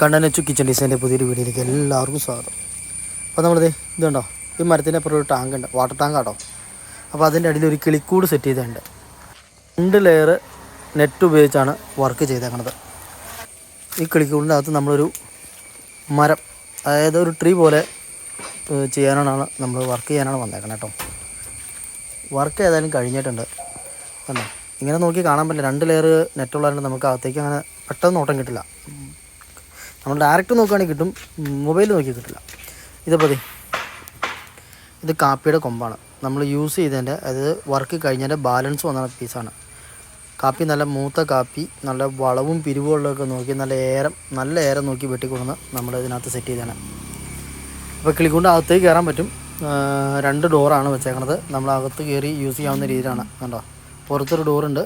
കണ്ണനച്ചു kitchen ഡിസൈന്റെ പുതിയൊരു വീഡിയോയിലേക്ക് എല്ലാവർക്കും സ്വാഗതം. അപ്പോൾ നമ്മളിത് ഇതുണ്ടോ? ഈ മരത്തിന്റെ അപ്പുറം ഒരു ടാങ്ക് ഉണ്ട്. വാട്ടർ ടാങ്ക് ആട്ടോ. അപ്പോൾ അതിന്റെ അടിയിൽ ഒരു കിളിക്കൂട് സെറ്റ് ചെയ്തിട്ടുണ്ട്. രണ്ട് ലെയർ നെറ്റ് ഉപയോഗിച്ചാണ് വർക്ക് ചെയ്തേക്കണത്. ഈ കിളിക്കൂടിന്റെ അകത്ത് നമ്മളൊരു മരം അതായത് ഒരു ട്രീ പോലെ ചെയ്യാനാണ് നമ്മൾ വർക്ക് ചെയ്യാനാണ് വന്നേക്കണത് കേട്ടോ. വർക്ക് ഏതായാലും കഴിഞ്ഞിട്ടുണ്ട്. കണ്ടോ? ഇങ്ങനെ നോക്കി കാണാൻ പറ്റില്ല. രണ്ട് ലെയർ നെറ്റുള്ളതുകൊണ്ട് നമുക്ക് അകത്തേക്ക് അങ്ങനെ പെട്ടെന്ന് നോട്ടം കിട്ടില്ല. നമ്മൾ ഡയറക്റ്റ് നോക്കുകയാണെങ്കിൽ കിട്ടും. മൊബൈൽ നോക്കി കിട്ടില്ല. ഇതിപ്പോൾ അതെ ഇത് കാപ്പിയുടെ കൊമ്പാണ്. നമ്മൾ യൂസ് ചെയ്തതിന്റെ അത് വർക്ക് കഴിഞ്ഞതിന്റെ ബാലൻസ് വന്ന പീസാണ് കാപ്പി നല്ല മൂത്ത കാപ്പി നല്ല വളവും പിരിവുകളിലൊക്കെ നോക്കി നല്ല ഏരം നല്ല ഏരം നോക്കി വെട്ടിക്കൊടുന്ന് നമ്മൾ ഇതിനകത്ത് സെറ്റ് ചെയ്തതാണ്. അപ്പോൾ കിളിക്കൊണ്ട് അകത്തേക്ക് കയറാൻ പറ്റും. രണ്ട് ഡോറാണ് വെച്ചേക്കണത്. നമ്മൾ അകത്ത് കയറി യൂസ് ചെയ്യാവുന്ന രീതിയിലാണ്. കണ്ടോ? പുറത്തൊരു ഡോറുണ്ട്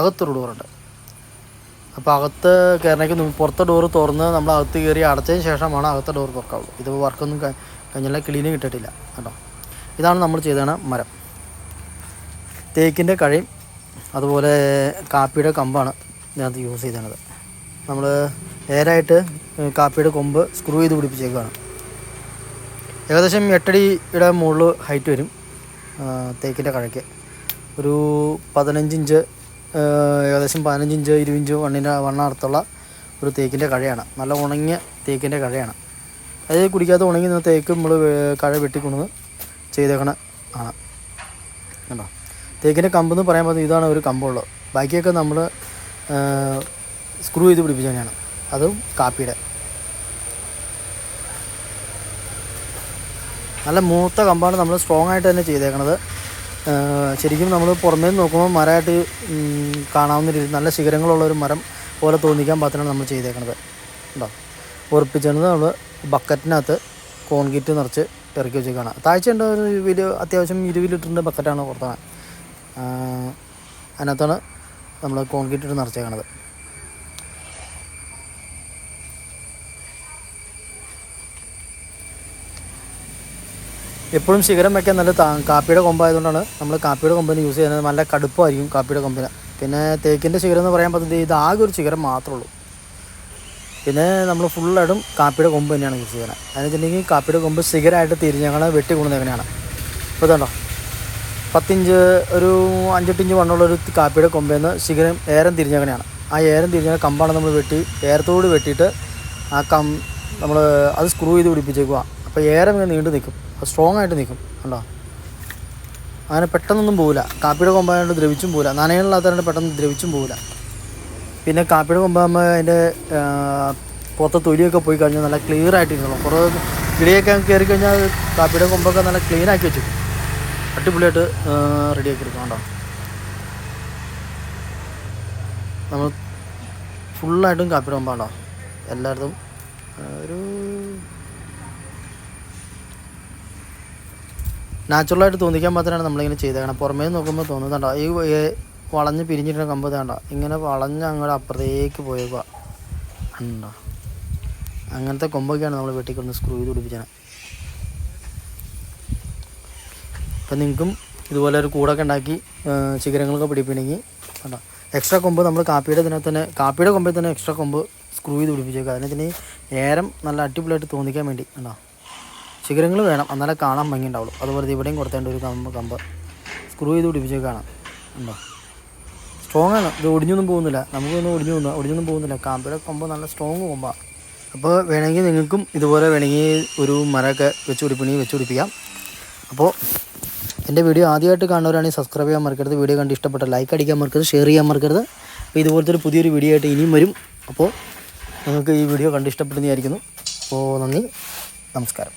അകത്തൊരു ഡോറുണ്ട് അപ്പോൾ അകത്ത് കയറണേക്ക് പുറത്തെ ഡോറ് തുറന്ന് നമ്മൾ അകത്ത് കയറി അടച്ചതിന് ശേഷമാണ് അകത്തെ ഡോർ തുറക്കാവുള്ളൂ ഇത് വർക്കൊന്നും കഴിഞ്ഞാൽ ക്ലീനും കിട്ടിയിട്ടില്ല കേട്ടോ. ഇതാണ് നമ്മൾ ചെയ്തതാണ് മരം. തേക്കിന്റെ കഴയും അതുപോലെ കാപ്പിയുടെ കമ്പാണ് ഇതിനകത്ത് യൂസ് ചെയ്തത് നമ്മൾ നേരായിട്ട് കാപ്പിയുടെ കൊമ്പ് സ്ക്രൂ ചെയ്ത് പിടിപ്പിച്ചേക്കുകയാണ് ഏകദേശം എട്ടടിയുടെ മുകളിൽ ഹൈറ്റ് വരും തേക്കിന്റെ കഴയ്ക്ക്. ഒരു പതിനഞ്ചിഞ്ച് ഏകദേശം പതിനഞ്ചിഞ്ച് ഇരുപഞ്ച് വണ്ണിന്റെ വണ്ണടുത്തുള്ള ഒരു തേക്കിന്റെ കഴയാണ്. നല്ല ഉണങ്ങിയ തേക്കിന്റെ കഴയാണ്. അത് കുടിക്കാത്ത ഉണങ്ങി നിന്ന് തേക്ക് നമ്മൾ കഴ വെട്ടിക്കൊണ്ടുവന്ന് ചെയ്തേക്കണ ആണ്. കണ്ടോ? തേക്കിന്റെ കമ്പെന്ന് പറയാൻ പറ്റും ഇതാണ് ഒരു കമ്പുള്ളത്. ബാക്കിയൊക്കെ നമ്മൾ സ്ക്രൂ ചെയ്ത് പിടിപ്പിച്ച തന്നെയാണ്. അതും കാപ്പിയുടെ. നല്ല മൂത്ത കമ്പാണ് നമ്മൾ സ്ട്രോങ് ആയിട്ട് തന്നെ ചെയ്തേക്കണത്. ശരിക്കും നമ്മൾ പുറമേ നോക്കുമ്പോൾ മരമായിട്ട് കാണാവുന്ന രീതി നല്ല ശിഖരങ്ങളുള്ള ഒരു മരം പോലെ തോന്നിക്കാൻ പാത്രമാണ് നമ്മൾ ചെയ്തേക്കുന്നത് ഉണ്ടോ ഉറപ്പിച്ചത് നമ്മൾ ബക്കറ്റിനകത്ത് കോൺക്രീറ്റ് നിറച്ച് ഇറക്കി വെച്ചേക്കാണ്. താഴ്ച ഉണ്ട്? ഒരു വലിയ അത്യാവശ്യം ഇരുപത് ലിറ്ററിന്റെ ബക്കറ്റാണ് പുറത്താണ്. അതിനകത്താണ് നമ്മൾ കോൺക്രീറ്റ് ഇട്ട് നിറച്ചേക്കണത്. എപ്പോഴും ശിഖരം വെക്കാൻ നല്ല കാപ്പിയുടെ കൊമ്പായതുകൊണ്ടാണ് നമ്മൾ കാപ്പിയുടെ കൊമ്പിന് യൂസ് ചെയ്യുന്നത്. നല്ല കടുപ്പമായിരിക്കും കാപ്പിയുടെ കൊമ്പിന്. പിന്നെ തേക്കിന്റെ ശിഖരം എന്ന് പറയാൻ പറ്റുന്നത് ഇത് ആകെ ഒരു ശിഖരം മാത്രമേ ഉള്ളൂ. പിന്നെ നമ്മൾ ഫുള്ളായിട്ടും കാപ്പിയുടെ കൊമ്പ് തന്നെയാണ് യൂസ് ചെയ്യുന്നത്. അതെന്ന് വെച്ചിട്ടുണ്ടെങ്കിൽ കാപ്പിയുടെ കൊമ്പ് ശിഖരമായിട്ട് തിരിഞ്ഞങ്ങനെ വെട്ടി കൊണ്ടുവന്നത് എങ്ങനെയാണ്? ഇപ്പോൾ ഇതുണ്ടോ? പത്തിഞ്ച് ഒരു അഞ്ചെട്ടിഞ്ച് വണ്ണമുള്ള ഒരു കാപ്പിയുടെ കൊമ്പേന്ന് ശിഖരം ഏരം തിരിഞ്ഞങ്ങനെയാണ് ആ ഏരം തിരിഞ്ഞ കമ്പാണ് നമ്മൾ വെട്ടി ഏരത്തോട് വെട്ടിയിട്ട് ആ കം നമ്മൾ അത് സ്ക്രൂ ചെയ്ത് പിടിപ്പിച്ചേക്കുക അപ്പോൾ ഏരം ഇങ്ങനെ നീണ്ടു നിൽക്കും അത് സ്ട്രോങ് ആയിട്ട് നിൽക്കും കണ്ടോ? അങ്ങനെ പെട്ടെന്നൊന്നും പോകില്ല കാപ്പിയുടെ കൊമ്പായതുകൊണ്ട് ദ്രവിച്ചും പോകില്ല നനയില്ലാത്തതുകൊണ്ട് പെട്ടെന്ന് ദ്രവിച്ചും പോകില്ല പിന്നെ കാപ്പിയുടെ കൊമ്പാകുമ്പോൾ അതിന്റെ പുറത്തെ തൊലിയൊക്കെ പോയി കഴിഞ്ഞാൽ നല്ല ക്ലിയർ ആയിട്ട് ഇരിക്കണം കുറേ കിളിയൊക്കെ കയറി കഴിഞ്ഞാൽ കാപ്പിയുടെ കൊമ്പൊക്കെ നല്ല ക്ലീൻ ആക്കി വെച്ചു അടിപൊളിയായിട്ട് റെഡിയാക്കി എടുക്കണം കേട്ടോ നമ്മൾ ഫുള്ളായിട്ടും കാപ്പിയുടെ കൊമ്പാണോ എല്ലായിടത്തും ഒരു നാച്ചുറലായിട്ട് തോന്നിക്കാൻ മാത്രമാണ് നമ്മളിങ്ങനെ ചെയ്തേക്കണം. പുറമേ നോക്കുമ്പോൾ തോന്നുന്നുണ്ടോ? ഈ വളഞ്ഞ് പിരിഞ്ഞിട്ടുള്ള കമ്പ് വേണ്ട ഇങ്ങനെ വളഞ്ഞ് അങ്ങോട്ട് അപ്പുറത്തേക്ക് പോയേക്കുക ഉണ്ടോ അങ്ങനത്തെ കൊമ്പൊക്കെയാണ് നമ്മൾ വെട്ടി കൊണ്ട് സ്ക്രൂ ചെയ്ത് പിടിപ്പിച്ചത് അപ്പം നിങ്ങൾക്കും ഇതുപോലെ ഒരു കൂടൊക്കെ ഉണ്ടാക്കി ശിഖരങ്ങളൊക്കെ പിടിപ്പിക്കണമെങ്കിൽ കണ്ടോ? എക്സ്ട്രാ കൊമ്പ് നമ്മൾ കാപ്പിയുടെ ഇതിനകത്ത് തന്നെ കാപ്പിയുടെ കൊമ്പിൽ തന്നെ എക്സ്ട്രാ കൊമ്പ് സ്ക്രൂ ചെയ്ത് പിടിപ്പിച്ചേക്കുക അതിനെ തന്നെ ഏരം നല്ല അടിപൊളിയായിട്ട് തോന്നിക്കാൻ വേണ്ടി കണ്ടോ? ശിഖരങ്ങൾ വേണം. എന്നാലേ കാണാൻ ഭംഗി ഉണ്ടാവുള്ളൂ അതുപോലെ ഇവിടെയും കൊടുത്തേണ്ട ഒരു കമ്പ് കമ്പ്. സ്ക്രൂ ചെയ്ത് പിടിപ്പിച്ച് കാണാം ഉണ്ടോ? സ്ട്രോങ് ആണ്. ഇത് ഒടിഞ്ഞൊന്നും പോകുന്നില്ല. നമുക്കൊന്നും ഒടിഞ്ഞു പോകുന്ന ഒടിഞ്ഞൊന്നും പോകുന്നില്ല. കാമ്പയുടെ കൊമ്പ് നല്ല സ്ട്രോങ് കൊമ്പാണ് അപ്പോൾ വേണമെങ്കിൽ നിങ്ങൾക്കും ഇതുപോലെ വേണമെങ്കിൽ ഒരു മരമൊക്കെ വെച്ച് പിടിപ്പിണി വെച്ച് പിടിപ്പിക്കാം. അപ്പോൾ എന്റെ വീഡിയോ ആദ്യമായിട്ട് കാണുന്നവരാണെങ്കിൽ സബ്സ്ക്രൈബ് ചെയ്യാൻ മറക്കരുത്. വീഡിയോ കണ്ട് ഇഷ്ടപ്പെട്ട ലൈക്ക് അടിക്കാൻ മറക്കരുത്. ഷെയർ ചെയ്യാൻ മറക്കരുത്. അപ്പോൾ ഇതുപോലത്തെ ഒരു പുതിയൊരു വീഡിയോ ആയിട്ട് ഇനിയും വരും. അപ്പോൾ നിങ്ങൾക്ക് ഈ വീഡിയോ കണ്ട് ഇഷ്ടപ്പെടുന്നതായിരിക്കുന്നു അപ്പോൾ നന്ദി. നമസ്കാരം.